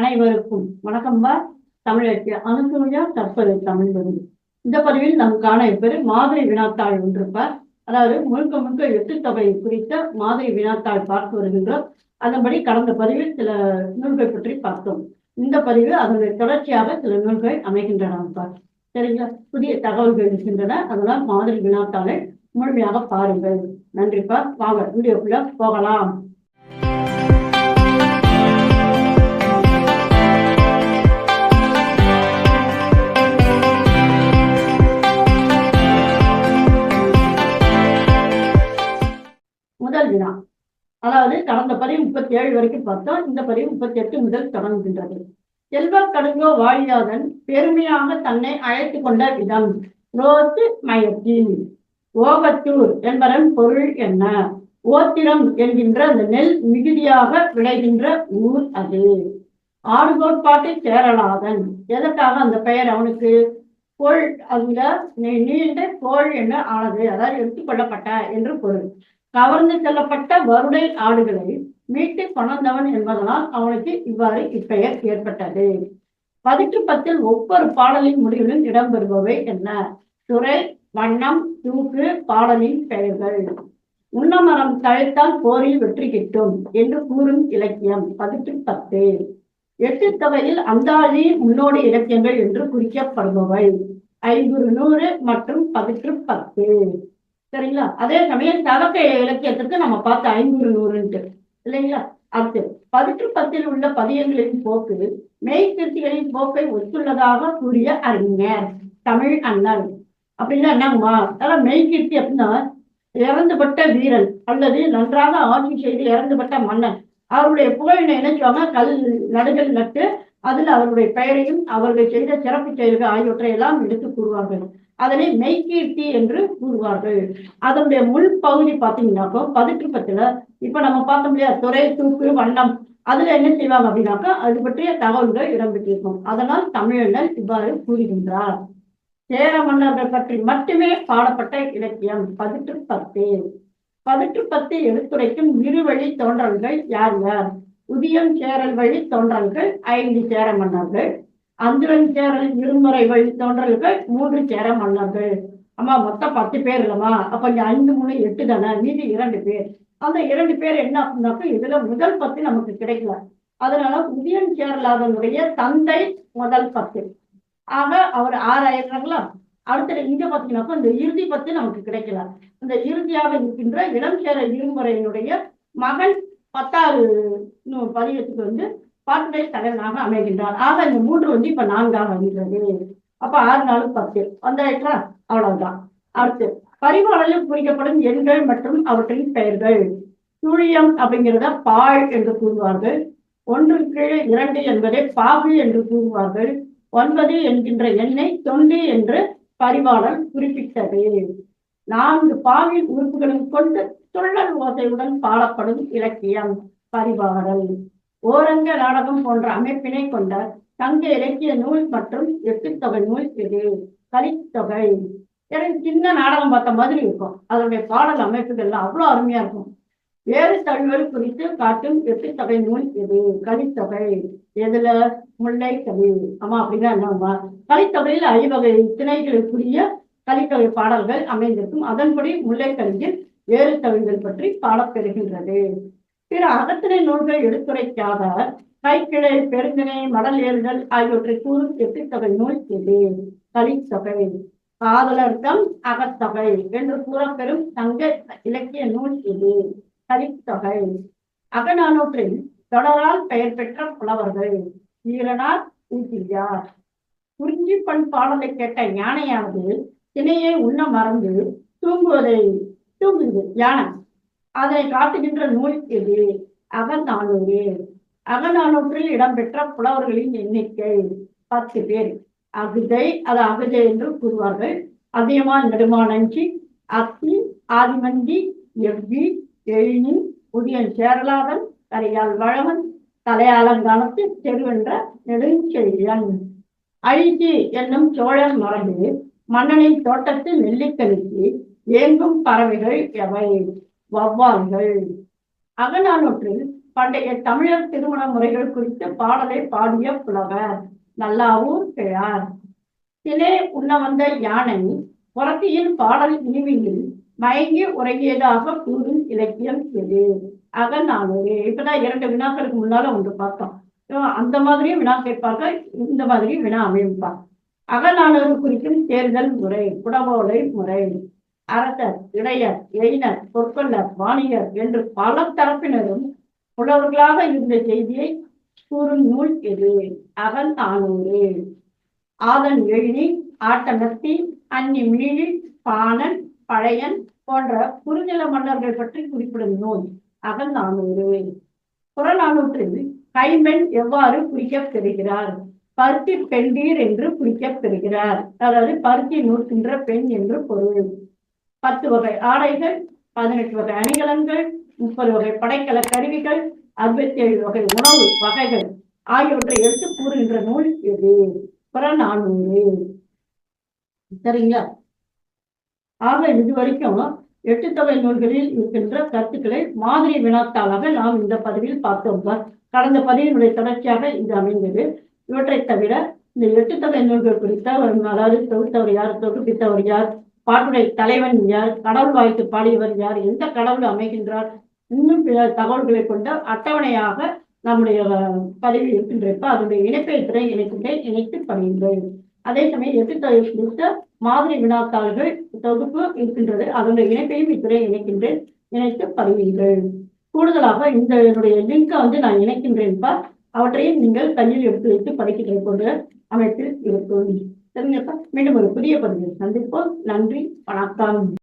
அனைவருக்கும் வணக்கம்பா தமிழருக்கு அனுசூயா தற்பது தமிழ் வரும் இந்த பதிவில் நாம் காண இருப்பது மாதிரி வினாத்தாள் ஒன்றிருப்பார் அதாவது முழுக்க முழுக்க எட்டு தொகை குறித்த மாதிரி வினாத்தாள் பார்த்து வருகின்றோம். அதன்படி கடந்த பதிவில் சில நூல்கள் பற்றி பார்த்தோம். இந்த பதிவு அதனுடைய தொடர்ச்சியாக சில நூல்கள் அமைகின்றன சரிங்களா? புதிய தகவல்கள் இருக்கின்றன. அதனால் மாதிரி வினாத்தாளை முழுமையாக பாருங்கள். நன்றிப்பா வாங்க வீடியோக்குள்ள போகலாம். முதல் வினா. அதாவது கடந்த பதிவு முப்பத்தி ஏழு வரைக்கும் பார்த்தோம் இந்த பதிவு முப்பத்தி எட்டு முதல் தொடங்குகின்றது. செல்வ கடுங்கோ வாழியாதன் பெருமையாக தன்னை அழைத்துக் கொண்ட விதம் ரோத்து மயத்தின் ஓகத்தூர் என்பதன் பொருள் என்ன? ஓத்திரம் என்கின்ற அந்த நெல் மிகுதியாக விளைகின்ற ஊர் அது. ஆடுகோட்பாட்டை சேரலாதன் எதற்காக அந்த பெயர் அவனுக்கு? கோள் அதுல நீண்ட கோள் என்ன ஆனது. அதாவது எடுத்துக்கொள்ளப்பட்ட என்று பொருள். கவர்ந்து செல்லப்பட்ட வருடை ஆடுகளை மீட்டு கொணர்ந்தவன் என்பதனால் அவனுக்கு இவ்வாறு இப்பெயர் ஏற்பட்டது. பதிற்று பத்தில் ஒவ்வொரு பாடலின் முடிவிலும் இடம்பெறுபவை என்ன? துறை வண்ணம் தூக்கு பாடலின் பெயர்கள். உண்ணமரம் தழைத்தால் போரில் வெற்றி கிட்டும் என்று கூறும் இலக்கியம் பதிற்று பத்து. எட்டு தொகையில் அந்தாதி முன்னோடி இலக்கியங்கள் என்று குறிக்கப்படுபவை. ஐநூறு நூறு மற்றும் பதிற்று பத்து. சரிங்களா? அதே சமயம் தவக்க இலக்கியத்திற்கு நம்ம பார்த்த ஐநூறு நூறுன்ட்டு. இல்லைங்களா? அடுத்து பதிற்று பத்தில் உள்ள பதியங்களின் போக்கு மெய்கிருத்திகளின் போக்கை ஒத்துள்ளதாக கூறிய அறிஞர் தமிழ் அண்ணன். அப்படின்னா என்னங்கம்மா? அதான் மெய்கிருத்தி அப்படின்னா இறந்துபட்ட வீரன் அல்லது நன்றாக ஆட்சி செய்து இறந்துபட்ட மன்னன். அவருடைய புகழ் நினைச்சவங்க கல் நடுகள் நட்டு அதில் அவருடைய பெயரையும் அவர்கள் செய்த சிறப்பு செயல்கள் ஆகியவற்றை எல்லாம் எடுத்து கூறுவார்கள். அதனை மெய்கீர்த்தி என்று கூறுவார்கள். அதனுடைய முள் பகுதி பார்த்தீங்கன்னாக்கோ பதிற்றுப்பத்துல இப்ப நம்ம பார்த்தோம் இல்லையா துறை தூக்கு வண்ணம் அதுல என்ன செய்வாங்க அப்படின்னாக்கா அது பற்றிய தகவல்கள் இடம்பெற்றிருக்கும். அதனால் தமிழர்கள் இவ்வாறு கூறுகின்றார். சேர மன்னர்கள் பற்றி மட்டுமே பாடப்பட்ட இலக்கியம் பதிற்று பத்து பதிற்று பத்து எடுத்துரைக்கும் இருவழி தோன்றல்கள் யார் யார்? உதியம் சேரல் வழி தோன்றல்கள் ஐந்து சேர மன்னர்கள். அந்துரன் சேரல் இருமுறை வழி தோன்றல்கள் மூன்று சேர மன்னர்கள். அம்மா மொத்தம் பத்து பேர் இல்லம்மா. அப்ப இங்க ஐந்து மூணு எட்டு தானே? மீதி இரண்டு பேர். அந்த இரண்டு பேர் என்ன அப்படின்னாக்கா இதுல முதல் பத்து நமக்கு கிடைக்கல. அதனால உதயன் சேரலாதனுடைய தந்தை முதல் பத்து. ஆக அவர் ஆறாயிரங்களா அடுத்தது இங்க பாத்தீங்கன்னாக்கா இந்த இறுதி பத்து நமக்கு கிடைக்கல. இந்த இறுதியாக இருக்கின்ற இளம் சேர இருமுறையினுடைய மகன் பத்தாவது நூ- வந்து பாட்டுடை தலைவனாக அமைகின்றார். ஆக இந்த மூன்று வந்து இப்ப நான்காக அமைகிறது. அப்ப ஆறு நாலு பத்து. வந்தாயிட்டா அவ்வளவுதான். அடுத்து பரிமாணலில் குறிக்கப்படும் எண்கள் மற்றும் அவற்றின் பெயர்கள். துழியம் அப்படிங்கிறத பாழ் என்று கூறுவார்கள். ஒன்று கீழே இரண்டு என்பதை பாகு என்று கூறுவார்கள். ஒன்பது என்கின்ற எண்ணை தொண்டு என்று பரிமாணல் குறிப்பிட்டது. நான்கு பாவின் உறுப்புகளும் கொண்டு துள்ளல் ஓசையுடன் பாடப்படும் இலக்கியம் பரிபாடல் ஓரங்க நாடகம் போன்ற அமைப்பினை கொண்ட சங்க இலக்கிய நூல் மற்றும் எட்டுத்தொகை நூல் இது. கலித்தொகை. எனக்கு சின்ன நாடகம் பார்த்த மாதிரி இருக்கும். அதனுடைய பாடல் அமைப்புகள்லாம் அவ்வளோ அருமையா இருக்கும். வேறு தழுவல் குறித்து காட்டும் எட்டுத்தொகை நூல் இது. கலித்தொகை. எதுல? முல்லை கவி ஆமா அப்படின்னா என்னம்மா கலித்தொகையில் ஐவகை திணைகளுக்குரிய கலித்தொகை பாடல்கள் அமைந்திருக்கும். அதன்படி முல்லை கவியில் வேறு தவிகள் பற்றி பாடப்பெறுகின்றது. பிற அகத்தினை நூல்கள் எடுத்துரைக்காத கைக்கிளை பெருந்தினை மடல் ஏறுதல் ஆகியவற்றை கூறும் எட்டுத்தொகை நூல் இது. கலித்தொகை. காதலர்த்தம் அகத்தொகை என்று கூறப்பெறும் தங்க இலக்கிய நூல் இது. கலித்தொகை. அகநானூற்றில் தொடரால் பெயர் பெற்ற புலவர்கள். ஈரனார் ஊசியார். குறிஞ்சி பண் பாடலை கேட்ட யானையானது திணையை உண்ண மறந்து தூங்குவதை தூங்குது யானை. அதனை காட்டுகின்ற நூல் எது? அகநானூறு அகநானூற்றில் இடம்பெற்ற புலவர்களின் எண்ணிக்கை பத்து பேர். அகுதை அது அகுதை என்று கூறுவார்கள். அதியமான் நெடுமானஞ்சி அத்தி ஆதிமந்தி எவ்வி எழினி புதியன் சேரலாதன் கரையால் வளவன் தலையாலங்கானத்து தெருவென்ற நெடுஞ்செழியன். அழிச்சி என்னும் சோழர் மரபு மன்னனின் தோட்டத்து நெல்லிக்கனிக்கு ஏங்கும் பறவைகள் எவை? வவ்வால்கள் அகநானூற்றில் பண்டைய தமிழர் திருமண முறைகள் குறித்து பாடலை பாடிய புலவர் நல்லாவூர் கிழார் சிலே உண்ண வந்த யானை புரத்தியின் பாடல் இனிமையில் மயங்கி உறங்கியதாக கூறும் இலக்கியம் எது? அகநானூறு. இப்பதான் இரண்டு வினாக்களுக்கு முன்னால ஒன்று பார்த்தோம். அந்த மாதிரியும் வினா கேட்பார்கள் இந்த மாதிரியும் வினா அமைப்பார். அகநானூறு குறிக்கும் தேர்தல் முறை குடவோலை முறை. அரசர் இடையர் எயினர் பொற்கொள்ளர் வாணிகர் என்று பல தரப்பினரும் புலவர்களாக இருந்த செய்தியை கூறும் நூல் எது? அகன் தானூறு ஆதன் எழுதி ஆட்டநத்தி அன்னி மீழி பாணன் பழையன் போன்ற குறுநில மன்னர்கள் பற்றி குறிப்பிடும் நூல் அகநானூறு புறநானூற்றில் கைமென் எவ்வாறு குறிக்கப் பெறுகிறார்? பருத்தி பெண்டீர் என்று குறிக்கப் பெறுகிறார். அதாவது பருத்தி நூற்கின்ற பெண் என்று பொருள். பத்து வகை ஆடைகள் பதினெட்டு வகை அணிகலன்கள் முப்பது வகை படைக்கல கருவிகள் அறுபத்தி ஏழு வகை உணவு வகைகள் ஆகியவற்றை எடுத்து கூறுகின்ற நூல் எது? புறநானூறு. சரிங்களா? ஆக இது வரைக்கும் எட்டு தொகை நூல்களில் இருக்கின்ற கருத்துக்களை மாதிரி வினாத்தாளாக நாம் இந்த பதிவில் பார்த்தோம். கடந்த பதிவினுடைய தொடர்ச்சியாக இது அமைந்தது. இவற்றை தவிர இந்த எட்டு தொகை நூல்கள் குறித்த அதாவது தொகுத்தவர் யார் தொகுப்பித்தவர் யார் பாட்டுடைய தலைவன் யார்? கடவுள் வாய்த்து பாடியவர் யார்? எந்த கடவுள் அமைகின்றார்? இன்னும் பிற தகவல்களை கொண்ட அட்டவணையாக நம்முடைய பதிவில் இருக்கின்றப்ப அதனுடைய இணைப்பை திரை இணைக்கின்றேன் இணைத்து பணிகின்றேன். அதே சமயம் எதிர்த்து குறித்த மாதிரி வினாத்தாள்கள் தொகுப்பு இருக்கின்றது. அதனுடைய இணைப்பையும் இத்துறை இணைக்கின்றேன் இணைத்து பதிவீர்கள் கூடுதலாக இந்த என்னுடைய லிங்கை வந்து நான் இணைக்கின்றேன்ப்பா அவற்றையும் நீங்கள் கையில் எடுத்து வைத்து படிக்கின்ற போன்ற அமைப்பில் இருக்கும். தெரிஞ்சப்ப மீண்டும் ஒரு புதிய பதிவில் சந்திப்போம். நன்றி வணக்கம்.